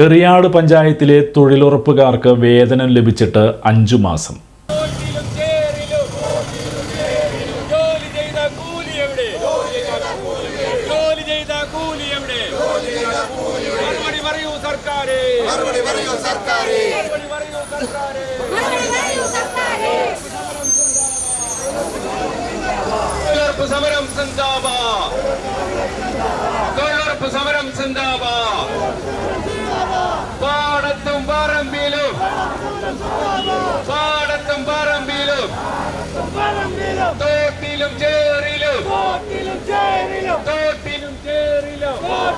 എറിയാട് പഞ്ചായത്തിലെ തൊഴിലുറപ്പുകാർക്ക് വേതനം ലഭിച്ചിട്ട് അഞ്ചു മാസം. സമരം ചേറിലും തൊഴിലുറപ്പ് സമരം കൂലി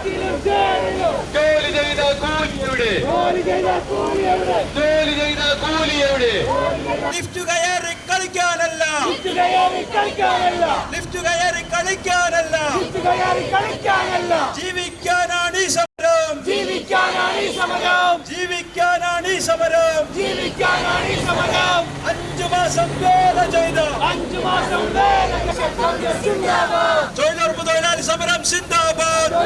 ജോലി ചെയ്ത കൂലിയുടെ ജോലി ചെയ്ത കൂലിയുടെ ലിഫ്റ്റ് കയറി കളിക്കാനല്ല. ലിഫ്റ്റ് കയറി കളിക്കാനല്ല. ജീവിക്കാനാണ് ഈ സമരം. ജീവിക്കാനാണ് ഈ സമരം. ജീവിക്കാനാണ് ഈ സമരം. ജീവിക്കാനാണ് ഈ സമരം. അഞ്ചു മാസം വേല ചെയ്ത. അഞ്ചു മാസം വേല തൊഴിലുറപ്പ് സമരം സിന്ദാബാദ്.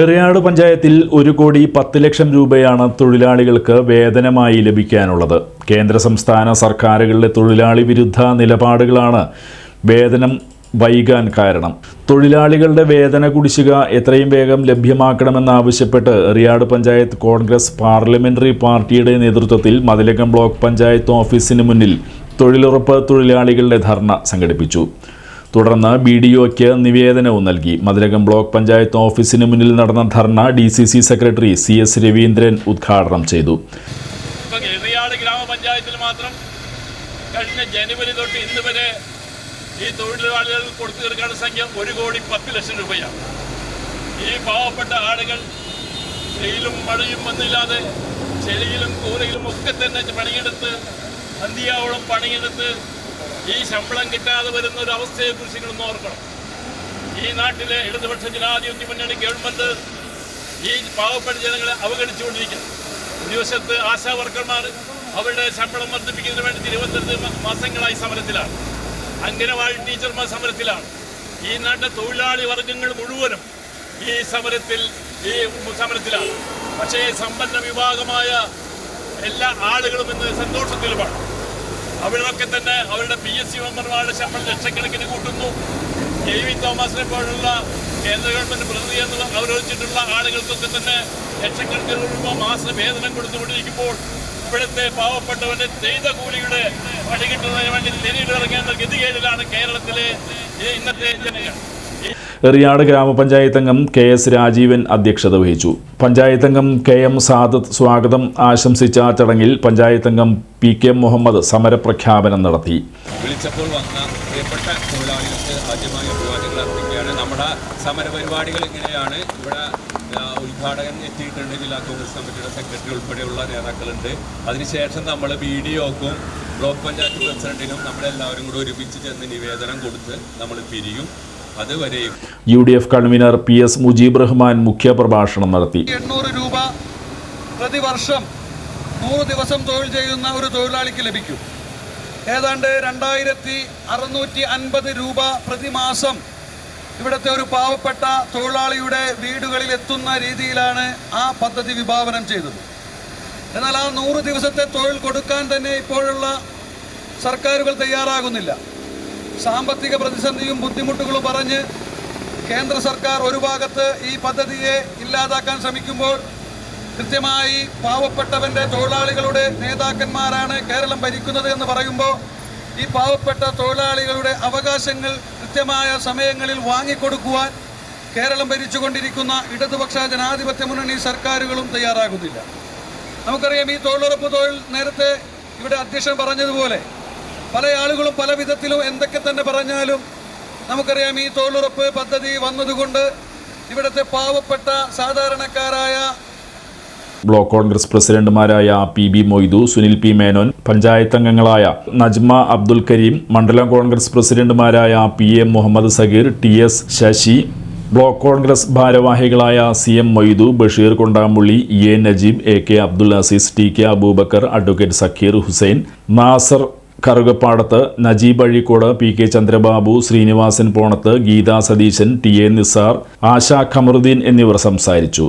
എറിയാട് പഞ്ചായത്തിൽ ഒരു കോടി പത്ത് ലക്ഷം രൂപയാണ് തൊഴിലാളികൾക്ക് വേതനമായി ലഭിക്കാനുള്ളത്. കേന്ദ്ര സംസ്ഥാന സർക്കാരുകളുടെ തൊഴിലാളി വിരുദ്ധ നിലപാടുകളാണ് വേതനം വൈകാൻ കാരണം. തൊഴിലാളികളുടെ വേതന കുടിശ്ശിക എത്രയും വേഗം ലഭ്യമാക്കണമെന്നാവശ്യപ്പെട്ട് എറിയാട് പഞ്ചായത്ത് കോൺഗ്രസ് പാർലമെന്ററി പാർട്ടിയുടെ നേതൃത്വത്തിൽ മതിലകം ബ്ലോക്ക് പഞ്ചായത്ത് ഓഫീസിന് മുന്നിൽ തൊഴിലുറപ്പ് തൊഴിലാളികളുടെ ധർണ സംഘടിപ്പിച്ചു. തുടർന്ന് ബി ഡി ഒക്ക് നിവേദനവും നൽകി. മതിലകം ബ്ലോക്ക് പഞ്ചായത്ത് ഓഫീസിന് മുന്നിൽ നടന്ന ധർണ D C C secretary C S Raveendran ഉദ്ഘാടനം ചെയ്തു. ഗ്രാമപഞ്ചായത്തിൽ മാത്രം കഴിഞ്ഞ ജനുവരി തൊട്ട് ഇന്ന് വരെ ഈ തൊഴിലാളികൾ കൊടുത്തു തീർക്കേണ്ട സംഖ്യ ഒരു കോടി പത്ത് ലക്ഷം രൂപയാണ്. ഈ പാവപ്പെട്ട ആളുകൾ വെയിലും മഴയും വന്നില്ലാതെ ചെളിയിലും കൂരയിലും ഒക്കെ തന്നെ പണിയെടുത്ത് അന്തിയാവോളം പണിയെടുത്ത് ഈ ശമ്പളം കിട്ടാതെ വരുന്ന ഒരു അവസ്ഥയെക്കുറിച്ച് നിങ്ങളൊന്ന് ഓർക്കണം. ഈ നാട്ടിലെ ഇടതുപക്ഷ ജനാധിപത്യ മുന്നണി ഗവൺമെന്റ് ഈ പാവപ്പെട്ട ജനങ്ങളെ അവഗണിച്ചുകൊണ്ടിരിക്കുന്നു. ഒരു വശത്ത് ആശാ വർക്കർമാർ അവരുടെ ശമ്പളം വർദ്ധിപ്പിക്കുന്നതിന് വേണ്ടി തിരുവനന്തപുരത്ത് മാസങ്ങളായി സമരത്തിലാണ്. അംഗനവാടി ടീച്ചർമാർ സമരത്തിലാണ്. ഈ നാട്ടിലെ തൊഴിലാളി വർഗങ്ങൾ മുഴുവനും ഈ സമരത്തിൽ ഈ സമരത്തിലാണ്. പക്ഷേ സമ്പന്ന വിഭാഗമായ എല്ലാ ആളുകളും ഇന്ന് സന്തോഷത്തിലുമാണ്. അവരൊക്കെ തന്നെ അവരുടെ പി എസ് സി മെമ്പർമാരുടെ ശമ്പളം ലക്ഷക്കണക്കിന് കൂട്ടുന്നു. എ വി തോമസിനെ പോലുള്ള കേന്ദ്ര ഗവൺമെന്റ് പ്രതിനിധി എന്ന് അവരോധിച്ചിട്ടുള്ള ആളുകൾക്കൊക്കെ തന്നെ ലക്ഷക്കണക്കിന് രൂപ മാസ വേതനം കൊടുത്തുകൊണ്ടിരിക്കുമ്പോൾ ഇവിടുത്തെ പാവപ്പെട്ടവന്റെ ചെയ്ത കൂലിയുടെ വഴി കിട്ടുന്നതിന് വേണ്ടി തെരുവിലിറങ്ങേണ്ട ഗതികേടിലാണ് കേരളത്തിലെ ഇന്നത്തെ ജനങ്ങൾ. എറിയാട് ഗ്രാമപഞ്ചായത്ത് അംഗം കെ എസ് രാജീവൻ അധ്യക്ഷത വഹിച്ചു. പഞ്ചായത്ത് അംഗം കെ എം സാദത്ത് സ്വാഗതം ആശംസിച്ച ചടങ്ങിൽ പഞ്ചായത്ത് അംഗം പി കെ മുഹമ്മദ് സമരപ്രഖ്യാപനം നടത്തി. വിളിച്ചപ്പോൾ വന്ന പ്രിയപ്പെട്ട ആദ്യമായി ഇവിടെ ഉദ്ഘാടകൻ എത്തിയിട്ടുണ്ട്. ജില്ലാ കോൺഗ്രസ് കമ്മിറ്റിയുടെ സെക്രട്ടറി ഉൾപ്പെടെയുള്ള നേതാക്കളുണ്ട്. അതിനുശേഷം നമ്മൾ ബി ഡി ഒക്കും ബ്ലോക്ക് പഞ്ചായത്ത് പ്രസിഡന്റിനും നമ്മളെല്ലാവരും കൂടെ ഒരുമിച്ച് ചെന്ന് നിവേദനം കൊടുത്ത് നമ്മൾ പിരിയും. അതുവരെയും U D F convener P S Mujeeb Rahman മുഖ്യപ്രഭാഷണം നടത്തി. എണ്ണൂറ് രൂപ പ്രതിവർഷം നൂറ് ദിവസം തൊഴിൽ ചെയ്യുന്ന ഒരു തൊഴിലാളിക്ക് ലഭിക്കും. ഏതാണ്ട് രണ്ടായിരത്തി അറുന്നൂറ്റി അൻപത് രൂപ പ്രതിമാസം ഇവിടുത്തെ ഒരു പാവപ്പെട്ട തൊഴിലാളിയുടെ വീടുകളിൽ എത്തുന്ന രീതിയിലാണ് ആ പദ്ധതി വിഭാവനം ചെയ്തത്. എന്നാൽ ആ നൂറ് ദിവസത്തെ തൊഴിൽ കൊടുക്കാൻ തന്നെ ഇപ്പോഴുള്ള സർക്കാരുകൾ തയ്യാറാകുന്നില്ല. സാമ്പത്തിക പ്രതിസന്ധിയും ബുദ്ധിമുട്ടുകളും പറഞ്ഞ് കേന്ദ്ര സർക്കാർ ഒരു ഭാഗത്ത് ഈ പദ്ധതിയെ ഇല്ലാതാക്കാൻ ശ്രമിക്കുമ്പോൾ കൃത്യമായി പാവപ്പെട്ടവന്റെ തൊഴിലാളികളുടെ നേതാക്കന്മാരാണ് കേരളം ഭരിക്കുന്നത് എന്ന് പറയുമ്പോൾ ഈ പാവപ്പെട്ട തൊഴിലാളികളുടെ അവകാശങ്ങൾ കൃത്യമായ സമയങ്ങളിൽ വാങ്ങിക്കൊടുക്കുവാൻ കേരളം ഭരിച്ചുകൊണ്ടിരിക്കുന്ന ഇടതുപക്ഷ ജനാധിപത്യ മുന്നണി സർക്കാരുകളും തയ്യാറാകുന്നില്ല. നമുക്കറിയാം ഈ തൊഴിലുറപ്പ് തൊഴിൽ നേരത്തെ ഇവിടെ അധ്യക്ഷൻ പറഞ്ഞതുപോലെ പല ആളുകളും പല വിധത്തിലും എന്തൊക്കെ തന്നെ പറഞ്ഞാലും നമുക്കറിയാം ഈ തൊഴിലുറപ്പ് പദ്ധതി വന്നതുകൊണ്ട് ഇവിടുത്തെ പാവപ്പെട്ട സാധാരണക്കാരായ ബ്ലോക്ക് കോൺഗ്രസ് പ്രസിഡന്റുമാരായ P B Moidu Sunil P Menon panchayat അംഗങ്ങളായ നജ്മ അബ്ദുൽ കരീം മണ്ഡലം കോൺഗ്രസ് പ്രസിഡന്റുമാരായ P M Muhammad Sageer T S Sasi block Congress ഭാരവാഹികളായ C M Moidu Basheer Kondampulli A Najeeb A K Abdul Azeez T K Aboobacker advocate Sakeer Hussain Nasar Karukappadath Najeeb Azhikode P K Chandrababu Sreenivasan Ponath Geetha Satheesan T A Nisar Asha Khamaruddeen എന്നിവർ സംസാരിച്ചു.